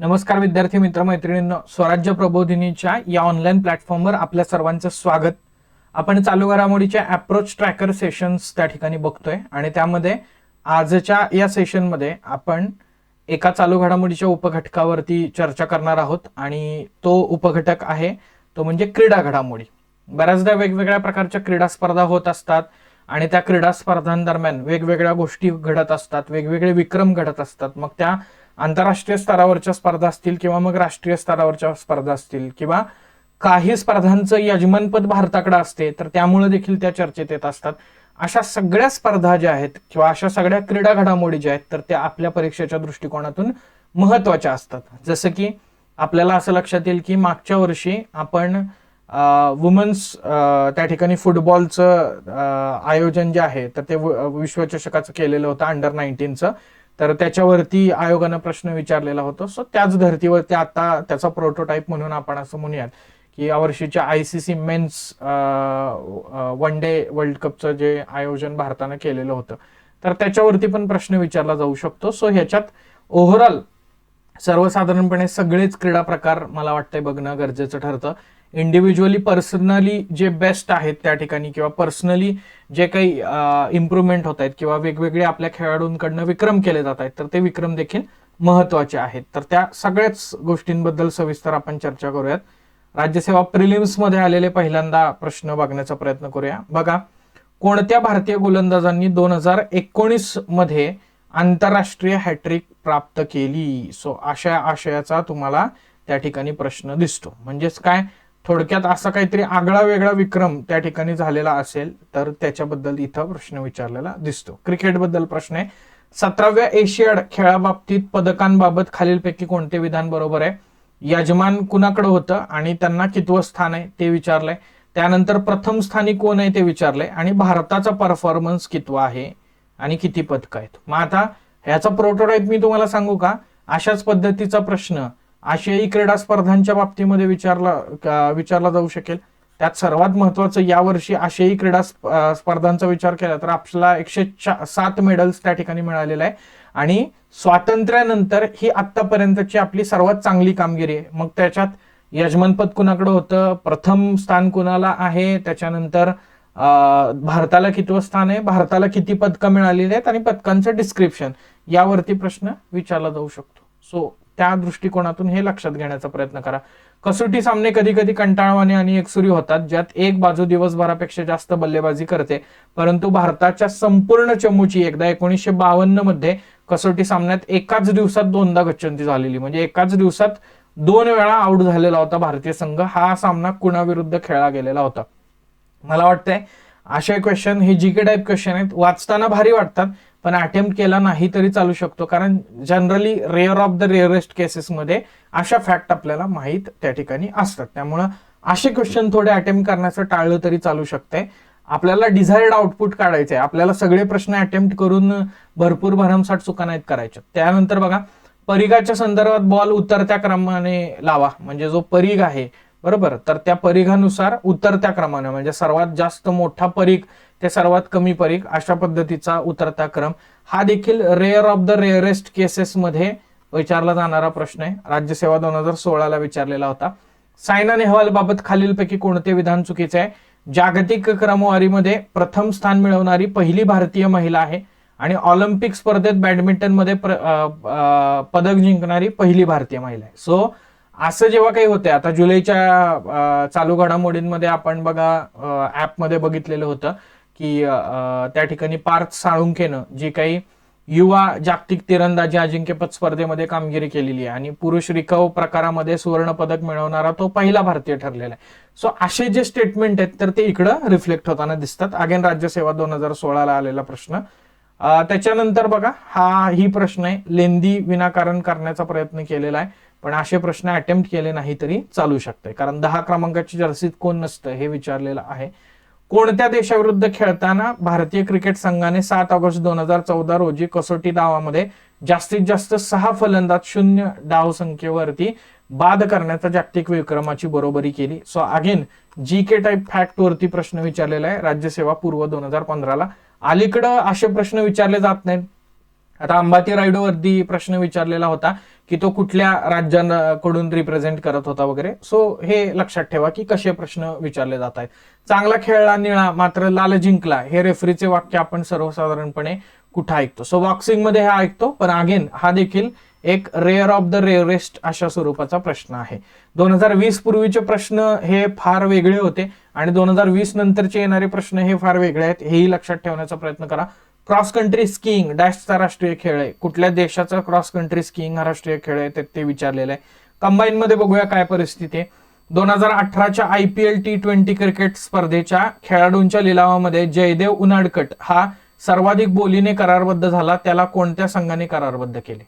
नमस्कार विद्यार्थी मित्र मैत्रिणींनो. स्वराज्य प्रबोधिनीच्या या ऑनलाईन प्लॅटफॉर्मवर आपल्या सर्वांचं स्वागत. आपण चालू घडामोडीच्या अप्रोच ट्रॅकर सेशन्स त्या ठिकाणी बघतोय आणि त्यामध्ये आजच्या या सेशनमध्ये आपण एका चालू घडामोडीच्या उपघटकावरती चर्चा करणार आहोत आणि तो उपघटक आहे तो म्हणजे क्रीडा घडामोडी. बऱ्याचदा वेगवेगळ्या प्रकारच्या क्रीडा स्पर्धा होत असतात आणि त्या क्रीडा स्पर्धांदरम्यान वेगवेगळ्या गोष्टी घडत असतात वेगवेगळे विक्रम घडत असतात. मग त्या आंतरराष्ट्रीय स्तरावरच्या स्पर्धा असतील किंवा मग राष्ट्रीय स्तरावरच्या स्पर्धा असतील किंवा काही स्पर्धांचं यजमानपद भारताकडे असते तर त्यामुळे देखील त्या चर्चेत येत असतात. अशा सगळ्या स्पर्धा ज्या आहेत किंवा अशा सगळ्या क्रीडा घडामोडी ज्या आहेत तर त्या आपल्या परीक्षेच्या दृष्टिकोनातून महत्त्वाच्या असतात. जसं की आपल्याला असं लक्षात येईल की मागच्या वर्षी आपण वुमन्स त्या ठिकाणी फुटबॉलचं आयोजन जे आहे तर ते विश्वचषकाचं केलेलं होतं अंडर नाईन्टीनचं. तर त्याच्यावरती आयोगानं प्रश्न विचारलेला होता. सो त्याच धर्तीवरती आता त्याचा प्रोटोटाईप म्हणून आपण असं म्हणूयात की यावर्षीच्या I C C men's one day world कपचं जे आयोजन भारतानं केलेलं होतं. तर त्याच्यावरती पण प्रश्न विचारला जाऊ शकतो. सो ह्याच्यात ओव्हरऑल सर्वसाधारणपणे सगळेच क्रीडा प्रकार मला वाटतंय बघणं गरजेचं ठरतं. इंडिव्हिज्युअली पर्सनली जे बेस्ट आहेत त्या ठिकाणी किंवा पर्सनली जे काही इम्प्रुव्हमेंट होत आहेत किंवा वेगवेगळे आपल्या खेळाडूंकडनं विक्रम केले जात आहेत तर ते विक्रम देखील महत्त्वाचे आहेत. तर त्या सगळ्याच गोष्टींबद्दल सविस्तर आपण चर्चा करूयात. राज्यसेवा प्रिलिम्समध्ये आलेले पहिल्यांदा प्रश्न बघण्याचा प्रयत्न करूया. बघा कोणत्या भारतीय गोलंदाजांनी दोन हजार एकोणीसमध्ये आंतरराष्ट्रीय हॅट्रिक प्राप्त केली? सो अशा आशयाचा तुम्हाला त्या ठिकाणी प्रश्न दिसतो. म्हणजेच काय? थोडक्यात असा काहीतरी आगळा वेगळा विक्रम त्या ठिकाणी झालेला असेल तर त्याच्याबद्दल इथं प्रश्न विचारलेला दिसतो. क्रिकेटबद्दल प्रश्न आहे. सतराव्या एशियाड खेळाबाबतीत पदकांबाबत खालीलपैकी कोणते विधान बरोबर आहे? यजमान कुणाकडे होतं आणि त्यांना कितवं स्थान आहे ते विचारलंय. त्यानंतर प्रथम स्थानी कोण आहे ते विचारलंय आणि भारताचा परफॉर्मन्स कितवा आहे आणि किती पदकं आहेत? मग आता ह्याचा प्रोटोटाईप मी तुम्हाला सांगू का? अशाच पद्धतीचा प्रश्न आशियाई क्रीडा स्पर्धांच्या बाबतीमध्ये विचारला विचारला जाऊ शकेल. त्यात सर्वात महत्वाचं यावर्षी आशियाई क्रीडा स्पर्धांचा विचार केला तर आपल्याला एकशे सात मेडल्स त्या ठिकाणी मिळालेलं आहे. आणि स्वातंत्र्यानंतर ही आतापर्यंतची आपली सर्वात चांगली कामगिरी आहे. मग त्याच्यात यजमानपद कुणाकडे होतं? प्रथम स्थान कुणाला आहे? त्याच्यानंतर भारताला कितवं स्थान आहे? भारताला किती पदकं मिळालेली आहेत? आणि पदकांचं डिस्क्रिप्शन यावरती प्रश्न विचारला जाऊ शकतो. सो त्या दृष्टिकोनातून हे लक्षात घेण्याचा प्रयत्न करा. कसोटी सामने कधी कधी कंटाळवाणे आणि एकसुरी होतात ज्यात एक बाजू दिवसभरापेक्षा जास्त बल्लेबाजी करते. परंतु भारताच्या संपूर्ण चमूची एकदा एकोणीसशे बावन्नमध्ये कसोटी सामन्यात एकाच दिवसात दोनदा गच्छंती झालेली. म्हणजे एकाच दिवसात दोन वेळा आऊट झालेला होता भारतीय संघ. हा सामना कुणाविरुद्ध खेळला गेलेला होता? मला वाटतंय असे क्वेश्चन हे जी के टाईप क्वेश्चन आहेत. वाचताना भारी वाटतात पण अटेम्प्ट केला नाही तरी चालू शकतो. कारण generally rare of the rarest केसेसमध्ये अशा फॅक्ट आपल्याला माहीत त्या ठिकाणी असतात. त्यामुळं असे क्वेश्चन थोडे अटेम्प्ट करण्याचं टाळलं तरी चालू शकते आपल्याला डिझायर्ड आउटपुट काढायचे आपल्याला सगळे प्रश्न अटेम्प्ट करून भरपूर भरमसाठ चुका नाहीत करायच्या. त्यानंतर बघा परिघाच्या संदर्भात बॉल उतरत्या क्रमाने लावा. म्हणजे जो परिघ आहे बरोबर? तर त्या परिघानुसार उतरत्या क्रमाने म्हणजे सर्वात जास्त मोठा परिघ ते सर्वात कमी परीख अशा पद्धतीचा उतरता क्रम. हा देखील रेअर ऑफ द रेअरेस्ट केसेसमध्ये विचारला जाणारा प्रश्न आहे. राज्यसेवा दोन हजार सोळाला विचारलेला होता. सायना नेहवाल बाबत खालीलपैकी कोणते विधान चुकीचे आहे? जागतिक क्रमवारीमध्ये प्रथम स्थान मिळवणारी पहिली भारतीय महिला आहे आणि ऑलिम्पिक स्पर्धेत बॅडमिंटनमध्ये पदक जिंकणारी पहिली भारतीय महिला आहे. सो असं जेव्हा काही होते आता जुलैच्या चालू घडामोडींमध्ये आपण बघा ऍपमध्ये बघितलेलं होतं. की त्या ठिकाणी पार्थ साळुंखेनं जी काही युवा जागतिक तिरंदाजी अजिंक्यपद स्पर्धेमध्ये कामगिरी केलेली आहे आणि पुरुष रिकव प्रकारामध्ये सुवर्ण पदक मिळवणारा तो पहिला भारतीय ठरलेला आहे. सो असे जे स्टेटमेंट आहेत तर ते इकडं रिफ्लेक्ट होताना दिसतात. अगेन राज्यसेवा दोन हजार सोळाला आलेला प्रश्न. त्याच्यानंतर बघा हा ही प्रश्न आहे. लेंदी विनाकारण करण्याचा प्रयत्न केलेला आहे पण असे प्रश्न अटेम्प्ट केले नाही तरी चालू शकते कारण दहा क्रमांकाची जर्सीत कोण नसतं हे विचारलेलं आहे. कोणत्या देशाविरुद्ध खेळताना भारतीय क्रिकेट संघाने सात ऑगस्ट दोन हजार चौदा रोजी कसोटी डावामध्ये जास्तीत जास्त सहा फलंदाज शून्य डाव संख्येवरती बाद करण्याचा जागतिक विक्रमाची बरोबरी केली. So again G K type fact वरती प्रश्न विचारलेला आहे. राज्यसेवा पूर्व दोन हजार पंधराला अलीकडं असे प्रश्न विचारले जात नाहीत. आता अंबाती रायडूवरती प्रश्न विचारलेला होता. की तो कुठल्या राज्यांकडून रिप्रेझेंट करत होता वगैरे. सो हे लक्षात ठेवा की कसे प्रश्न विचारले जात आहेत. चांगला खेळला निळा मात्र लाल जिंकला. हे रेफरीचे वाक्य आपण सर्वसाधारणपणे कुठं ऐकतो? सो बॉक्सिंगमध्ये हा ऐकतो पण अगेन हा देखील एक रेअर ऑफ द रेअरेस्ट अशा स्वरूपाचा प्रश्न आहे. दोन हजार वीस पूर्वीचे प्रश्न हे फार वेगळे होते आणि दोन हजार वीस नंतरचे येणारे प्रश्न हे फार वेगळे आहेत हेही लक्षात ठेवण्याचा प्रयत्न करा. क्रॉस कंट्री स्कीइंग डॅशचा राष्ट्रीय खेळ आहे. कुठल्या देशाचा क्रॉस कंट्री स्कीइंग हा राष्ट्रीय खेळ आहे ते विचारलेलं आहे. कंबाईन मध्ये बघूया काय परिस्थिती आहे. दोन हजार अठराच्या I P L T twenty cricket स्पर्धेच्या खेळाडूंच्या लिलावामध्ये जयदेव उनाडकट हा सर्वाधिक बोलीने करारबद्ध झाला. त्याला कोणत्या संघाने करारबद्ध केले?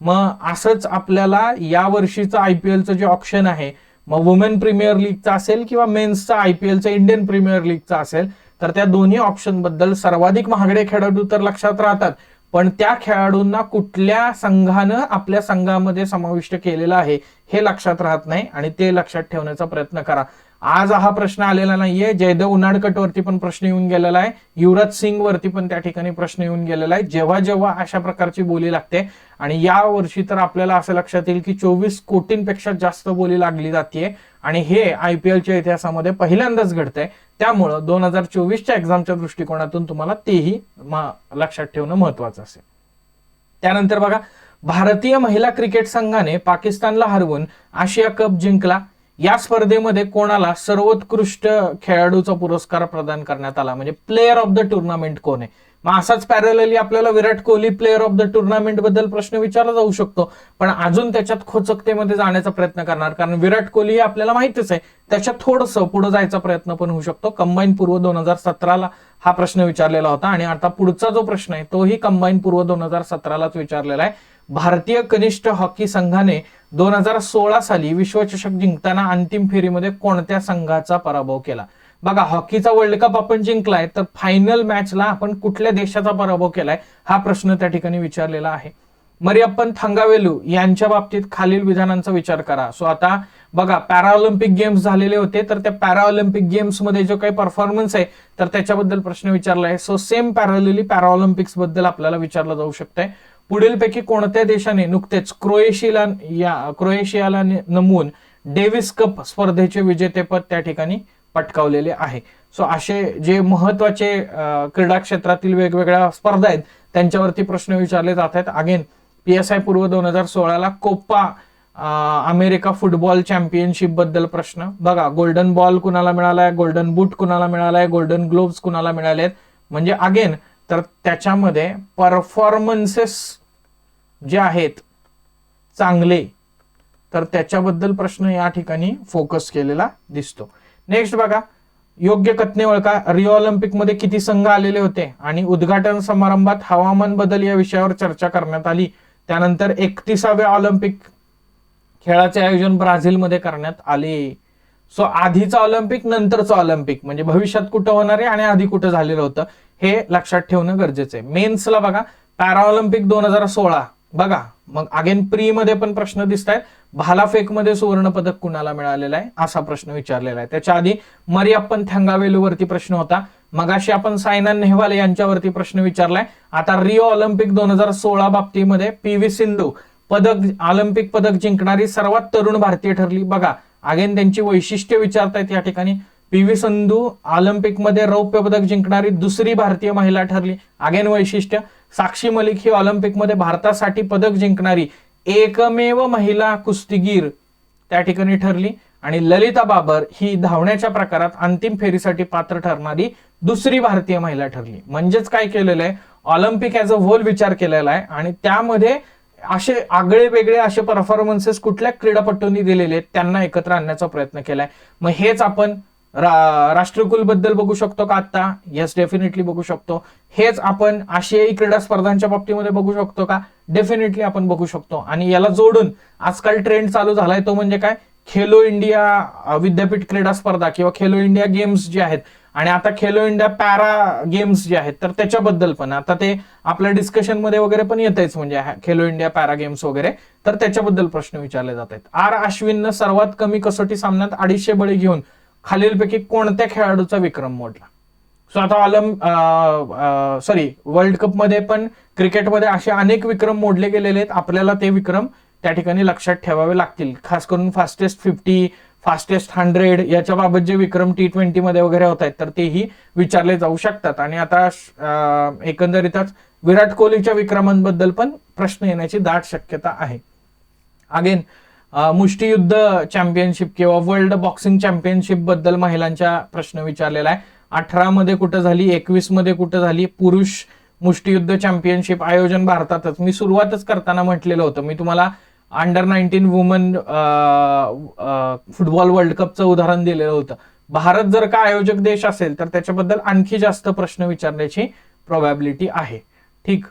मग असंच आपल्याला या वर्षीचं आय पी एलचं जे ऑप्शन आहे मग वुमेन प्रीमियर लीगचं असेल किंवा मेन्सचं आय पी एलचं इंडियन प्रीमियर लीगचं असेल तर त्या दोन्ही ऑप्शनबद्दल सर्वाधिक महागडे खेळाडू तर लक्षात राहतात. पण त्या खेळाडूंना कुठल्या संघानं आपल्या संघामध्ये समाविष्ट केलेलं आहे हे लक्षात राहत नाही आणि ते लक्षात ठेवण्याचा प्रयत्न करा. आज हा प्रश्न आलेला नाहीये. जयदेव उनाडकट वरती पण प्रश्न येऊन गेलेला आहे. युवराज सिंग वरती पण त्या ठिकाणी प्रश्न येऊन गेलेला आहे. जेव्हा जेव्हा अशा प्रकारची बोली लागते आणि या वर्षी तर आपल्याला असं लक्षात येईल की चोवीस कोटींपेक्षा जास्त बोली लागली जाते आणि हे आय पी एलच्या इतिहासामध्ये पहिल्यांदाच घडतंय. त्यामुळं दोन हजार चोवीसच्या एक्झामच्या दृष्टिकोनातून तुम्हाला तेही लक्षात ठेवणं महत्वाचं असेल. त्यानंतर बघा भारतीय महिला क्रिकेट संघाने पाकिस्तानला हरवून आशिया कप जिंकला. या स्पर्धेमध्ये कोणाला सर्वोत्कृष्ट खेळाडूचा पुरस्कार प्रदान करण्यात आला? म्हणजे प्लेअर ऑफ द टुर्नामेंट कोण आहे? मग असाच पॅरलली आपल्याला Virat Kohli player of the टुर्नामेंटबद्दल प्रश्न विचारला जाऊ शकतो. पण अजून त्याच्यात खोचकतेमध्ये जाण्याचा प्रयत्न करणार. कारण विराट कोहली हे आपल्याला माहितीच आहे. त्याच्यात थोडंसं पुढे जायचा प्रयत्न पण होऊ शकतो. कंबाईन पूर्व दोन हजार सतराला हा प्रश्न विचारलेला होता. आणि आता पुढचा जो प्रश्न आहे तोही कंबाईन पूर्व दोन हजार सतरालाच विचारलेला आहे. भारतीय कनिष्ठ हॉकी संघाने दोन हजार सोळा साली विश्वचषक जिंकताना अंतिम फेरीमध्ये कोणत्या संघाचा पराभव केला? बघा हॉकीचा वर्ल्ड कप आपण जिंकलाय तर फायनल मॅचला आपण कुठल्या देशाचा पराभव केलाय हा प्रश्न त्या ठिकाणी विचारलेला आहे. मरियप्पन थंगावेलू यांच्या बाबतीत खालील विधानांचा विचार करा. सो आता बघा पॅराऑलिम्पिक गेम्स झालेले होते तर त्या पॅराऑलिम्पिक गेम्समध्ये जो काही परफॉर्मन्स आहे तर त्याच्याबद्दल प्रश्न विचारला आहे. सो सेम पॅरालिली पॅराऑलिम्पिक्सबद्दल आपल्याला विचारलं जाऊ शकतंय. पुढीलपैकी कोणत्या देशाने नुकतेच क्रोएशियाला या क्रोएशियाला नमवून डेव्हिस कप स्पर्धेचे विजेतेपद त्या ठिकाणी पटकावलेले आहे. सो असे जे महत्त्वाचे क्रीडा क्षेत्रातील वेगवेगळ्या स्पर्धा आहेत त्यांच्यावरती प्रश्न विचारले जात आहेत. अगेन पी एस आय पूर्व दोन हजार सोळाला कोप्पा अमेरिका फुटबॉल चॅम्पियनशिपबद्दल प्रश्न. बघा गोल्डन बॉल कुणाला मिळालाय? गोल्डन बूट कुणाला मिळालाय? गोल्डन ग्लोव्स कुणाला मिळाले आहेत म्हणजे अगेन तर त्याच्यामध्ये परफॉर्मन्सेस जे आहेत चांगले तर त्याच्याबद्दल प्रश्न या ठिकाणी फोकस केलेला दिसतो. नेक्स्ट बघा योग्य कथने ओळखा. रिओ ऑलिम्पिकमध्ये किती संघ आलेले होते आणि उद्घाटन समारंभात हवामान बदल या विषयावर चर्चा करण्यात आली. त्यानंतर एकतीसाव्या ऑलिम्पिक खेळाचे आयोजन ब्राझीलमध्ये करण्यात आले. सो आधीचं ऑलिम्पिक नंतरचं ऑलिम्पिक. म्हणजे भविष्यात कुठं होणार आहे आणि आधी कुठं झालेलं होतं हे लक्षात ठेवणं गरजेचं आहे. मेन्सला बघा पॅरा ऑलिम्पिक दोन हजार सोळा. बघा मग अगेन प्री मध्ये पण प्रश्न दिसत आहेत भालाफेकमध्ये सुवर्ण पदक कुणाला मिळालेला आहे असा प्रश्न विचारलेला आहे. त्याच्या आधी मरियाप्पन वरती प्रश्न होता. मगाशी आपण सायना नेहवाल यांच्यावरती प्रश्न विचारलाय. आता रिओ ऑलिम्पिक दोन हजार सोळा बाबतीमध्ये पी व्ही सिंधू पदक ऑलिम्पिक पदक जिंकणारी सर्वात तरुण भारतीय ठरली. बघा अगेन त्यांची वैशिष्ट्य विचारतायत या ठिकाणी. पी व्ही सिंधू ऑलिम्पिकमध्ये रौप्य पदक जिंकणारी दुसरी भारतीय महिला ठरली. अगेन वैशिष्ट्य साक्षी मलिक ही ऑलिम्पिकमध्ये भारतासाठी पदक जिंकणारी एकमेव महिला कुस्तीगीर त्या ठिकाणी ठरली. आणि ललिता बाबर ही धावण्याच्या प्रकारात अंतिम फेरीसाठी पात्र ठरणारी दुसरी भारतीय महिला ठरली. म्हणजेच काय केलेलं आहे? ऑलिम्पिक ॲज अ होल विचार केलेला आहे. आणि त्यामध्ये असे आगळे वेगळे असे परफॉर्मन्सेस कुठल्या क्रीडापटूंनी दिलेले आहेत त्यांना एकत्र आणण्याचा प्रयत्न केलाय. मग हेच आपण राष्ट्रकुलबद्दल बघू शकतो का आता येस डेफिनेटली बघू शकतो. हेच आपण आशियाई क्रीडा स्पर्धांच्या बाबतीमध्ये बघू शकतो का? डेफिनेटली आपण बघू शकतो. आणि याला जोडून आजकाल ट्रेंड चालू झालाय तो म्हणजे काय? खेलो इंडिया विद्यापीठ क्रीडा स्पर्धा किंवा खेलो इंडिया गेम्स जे आहेत आणि आता खेलो इंडिया पॅरा गेम्स जे आहेत तर त्याच्याबद्दल पण. आता ते आपल्या डिस्कशनमध्ये वगैरे पण येत म्हणजे खेलो इंडिया पॅरा गेम्स वगैरे. तर त्याच्याबद्दल प्रश्न विचारले जात आहेत. आर अश्विननं सर्वात कमी कसोटी सामन्यात अडीचशे बळी घेऊन खालीलपैकी कोणत्या खेळाडूचा विक्रम मोडला? सो आता ऑलम सॉरी वर्ल्ड कपमध्ये पण क्रिकेटमध्ये असे अनेक विक्रम मोडले गेलेले आहेत. आपल्याला ते विक्रम त्या ठिकाणी लक्षात ठेवावे लागतील. खास करून फास्टेस्ट फिफ्टी फास्टेस्ट हंड्रेड याच्या बाबत जे विक्रम टी ट्वेंटी मध्ये वगैरे होत आहेत तर तेही विचारले जाऊ शकतात. आणि आता एकंदरीतच विराट कोहलीच्या विक्रमांबद्दल पण प्रश्न येण्याची दाट शक्यता आहे. अगेन मुष्टियुद्ध चॅम्पियनशिप किंवा वर्ल्ड बॉक्सिंग चॅम्पियनशिपबद्दल महिलांचा प्रश्न विचारलेला आहे. अठरा मध्ये कुठं झाली एकवीसमध्ये कुठं झाली पुरुष मुष्टियुद्ध चॅम्पियनशिप आयोजन भारतातच. मी सुरुवातच करताना म्हटलेलं होतं. मी तुम्हाला under nineteen women football world कपचं उदाहरण दिलेलं होतं. भारत जर का आयोजक देश असेल तर त्याच्याबद्दल आणखी जास्त प्रश्न विचारण्याची प्रोबॅबिलिटी आहे. ठीक.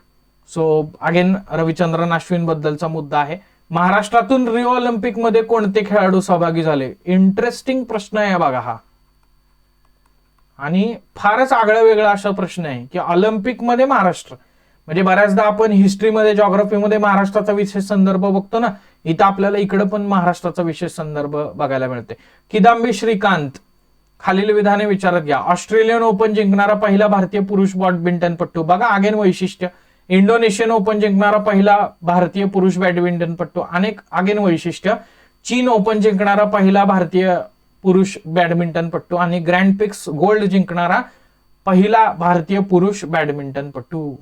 सो अगेन रविचंद्रन अश्विन बद्दलचा मुद्दा आहे. महाराष्ट्रातून रिओ ऑलिम्पिकमध्ये कोणते खेळाडू सहभागी झाले? इंटरेस्टिंग प्रश्न आहे बघा हा. आणि फारच आगळा वेगळा असा प्रश्न आहे की ऑलिम्पिकमध्ये महाराष्ट्र. म्हणजे बऱ्याचदा आपण हिस्ट्रीमध्ये जॉग्रफीमध्ये महाराष्ट्राचा विशेष संदर्भ बघतो ना इथं आपल्याला इकडं पण महाराष्ट्राचा विशेष संदर्भ बघायला मिळते किदांबी श्रीकांत खालील विधाने विचारत घ्या. ऑस्ट्रेलियन ओपन जिंकणारा पहिला भारतीय पुरुष बॅडमिंटनपटू. बघा अगेन वैशिष्ट्य. इंडोनेशियन ओपन जिंकणारा पहिला भारतीय पुरुष बॅडमिंटनपटू. अनेक अगेन वैशिष्ट्य. चीन ओपन जिंकणारा पहिला भारतीय पुरुष बॅडमिंटनपटू. आणि ग्रँड पिक्स गोल्ड जिंकणारा पहिला भारतीय पुरुष बॅडमिंटनपटू.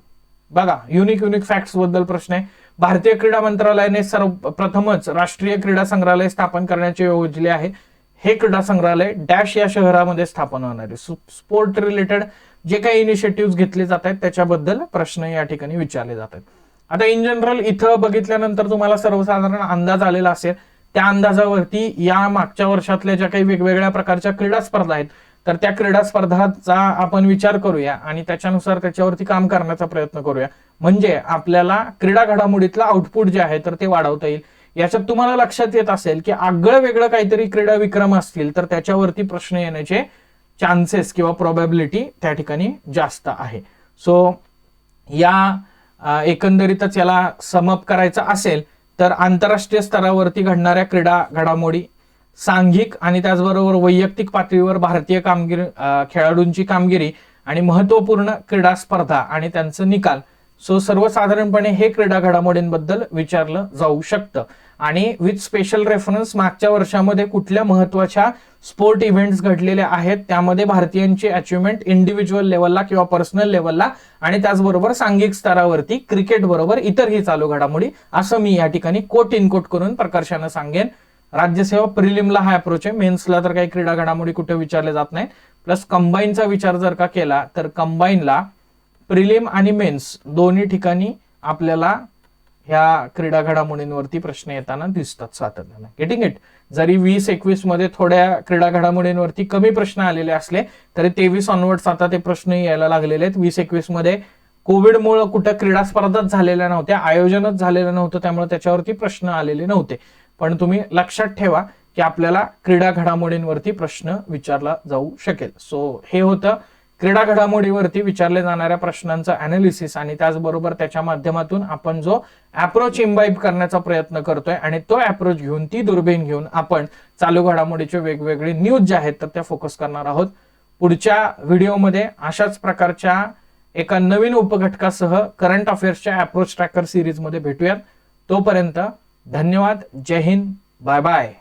बघा युनिक युनिक फॅक्ट्सबद्दल प्रश्न आहे. भारतीय क्रीडा मंत्रालयाने सर्व प्रथमच राष्ट्रीय क्रीडा संग्रहालय स्थापन करण्याचे योजले आहे. हे क्रीडा संग्रहालय डॅश या शहरामध्ये स्थापन होणार आहे. स्पोर्ट रिलेटेड जे काही इनिशिएटिव्ह घेतले जात आहेत त्याच्याबद्दल प्रश्न या ठिकाणी विचारले जात आहेत. आता इन जनरल इथं बघितल्यानंतर तुम्हाला सर्वसाधारण अंदाज आलेला असेल. त्या अंदाजावरती या मागच्या वर्षातल्या ज्या काही वेगवेगळ्या प्रकारच्या क्रीडा स्पर्धा आहेत तर त्या क्रीडा स्पर्धाचा आपण विचार करूया आणि त्याच्यानुसार त्याच्यावरती काम करण्याचा प्रयत्न करूया. म्हणजे आपल्याला क्रीडा घडामोडीतलं आउटपुट जे आहे तर ते वाढवता येईल. याच्यात तुम्हाला लक्षात येत असेल की आगळं वेगळं काहीतरी क्रीडा विक्रम असतील तर त्याच्यावरती प्रश्न येण्याचे चान्सेस किंवा प्रॉबॅबिलिटी त्या ठिकाणी जास्त आहे. सो या एकंदरीतच याला समअप करायचं असेल तर आंतरराष्ट्रीय स्तरावरती घडणाऱ्या क्रीडा घडामोडी सांघिक आणि त्याचबरोबर वैयक्तिक पातळीवर भारतीय कामगिरी खेळाडूंची कामगिरी आणि महत्त्वपूर्ण क्रीडा स्पर्धा आणि त्यांचं निकाल. सो सर्वसाधारणपणे हे क्रीडा घडामोडींबद्दल विचारलं जाऊ शकतं. आणि विथ स्पेशल रेफरन्स मागच्या वर्षामध्ये कुठल्या महत्त्वाच्या स्पोर्ट इव्हेंट्स घडलेल्या आहेत त्यामध्ये भारतीयांची अचिव्हमेंट इंडिव्हिज्युअल लेवलला किंवा पर्सनल लेवलला आणि त्याचबरोबर सांघिक स्तरावरती क्रिकेट बरोबर इतरही चालू घडामोडी असं मी या ठिकाणी कोट इन कोट करून प्रकर्षानं सांगेन. राज्यसेवा प्रिलिमला हा अप्रोच आहे. मेन्सला तर काही क्रीडा घडामोडी कुठे विचारले जात नाही प्लस कंबाईनचा विचार जर का केला तर कंबाईनला प्रिलिम आणि मेन्स दोन्ही ठिकाणी आपल्याला ह्या क्रीडा घडामोडींवरती प्रश्न येताना दिसतात सातत्यानं. गेटिंग इट जरी वीस एकवीसमध्ये थोड्या क्रीडा घडामोडींवरती कमी प्रश्न आलेले असले तरी तेवीस ऑनवर्ड्स आता ते प्रश्न यायला लागलेले आहेत. वीस एकवीसमध्ये कोविडमुळे कुठं क्रीडा स्पर्धाच झालेल्या नव्हत्या आयोजनच झालेलं नव्हतं त्यामुळे त्याच्यावरती प्रश्न आलेले नव्हते. पण तुम्ही लक्षात ठेवा की आपल्याला क्रीडा घडामोडींवरती प्रश्न विचारला जाऊ शकेल. सो हे होतं क्रीडा घडामोडीवरती विचारले जाणाऱ्या प्रश्नांचं अनालिसिस आणि त्याचबरोबर त्याच्या माध्यमातून आपण जो अप्रोच इम्बाईब करण्याचा प्रयत्न करतोय आणि तो अप्रोच घेऊन ती दुर्बीण घेऊन आपण चालू घडामोडीचे वेगवेगळे न्यूज जे आहेत तर त्या फोकस करणार आहोत. पुढच्या व्हिडिओमध्ये अशाच प्रकारच्या एका नवीन उपघटकासह करंट अफेअर्सच्या अप्रोच ट्रॅकर सिरीजमध्ये भेटूयात. तोपर्यंत धन्यवाद. जय हिंद. Bye bye.